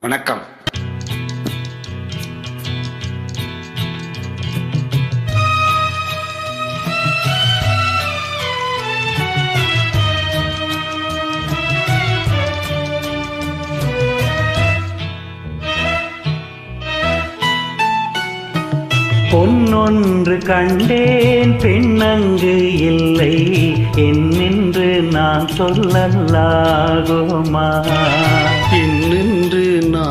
வணக்கம். பொன்னொன்று கண்டேன் பெண்ணங்கு இல்லை. என்னென்று நான் சொல்லல்லாகுமா இன்னும்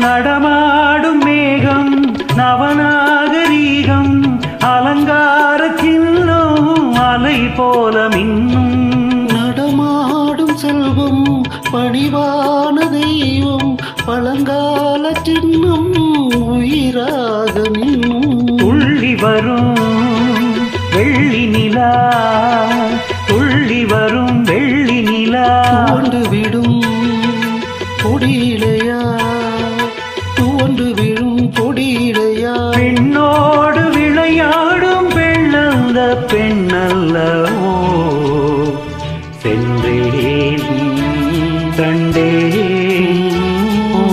நடமாடும் மேகம் நவநாகரீகம் அலங்கார சின்னம் அலை போல மின்னும். நடமாடும் செல்வம் பணிவான தெய்வம் பழங்கால சின்னம் உயிராக துள்ளி வரும் வெள்ளி நிலா துள்ளி வரும் வெள்ளி நிலா. விடும் கொடியிலையா பெண்ணல்லவோ சென்றேன் கண்டேன்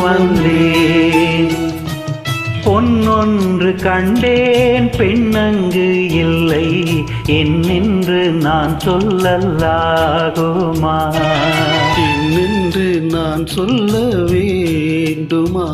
வந்தேன். பொன்னொன்று கண்டேன் பெண்ணங்கு இல்லை. என்னென்று நான் சொல்லல்லாகுமா என்னென்று நான் சொல்ல வேண்டுமா?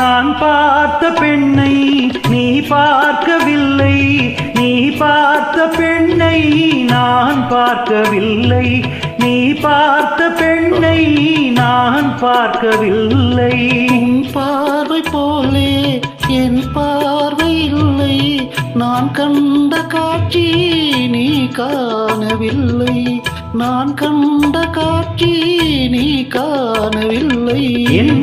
நான் பார்த்த பெண்ணை நீ பார்க்கவில்லை. நீ பார்த்த பெண்ணை நான் பார்க்கவில்லை. நீ பார்த்த பெண்ணை நான் பார்க்கவில்லை. பார்வை போலே என் பார்வை இல்லை. நான் கண்ட காட்சி நீ காணவில்லை. நான் கண்ட காட்சி நீ காணவில்லை. என்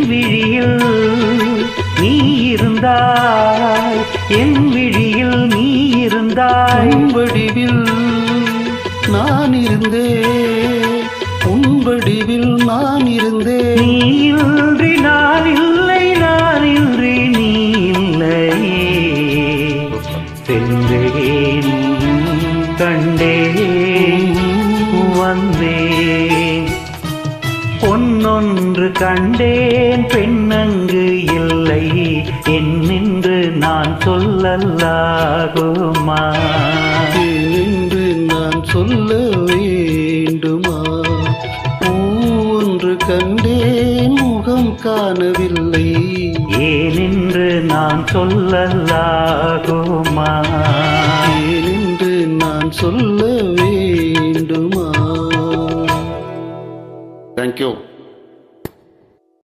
இருந்தாய் என் விழியில் நீ இருந்தாய். வடிவில் நான் இருந்தேன். உன் வடிவில் நான் இருந்தேன். நீ இன்றி நான் இல்லை நான் இன்றி நீ இல்லையே. சென்றேன் கண்டேன் வந்தேன். பொன்னொன்று கண்டேன் பெண்ணங்கு இல்லை. என்னென்று நான் சொல்லல்லாகுமா என்று நான் சொல்ல வேண்டுமா? ஒன்று கண்டேன் முகம் காணவில்லை. ஏனென்று நான் சொல்லல்லாகுமா ஏனென்று நான் சொல்ல வேண்டுமா? தேங்க்யூ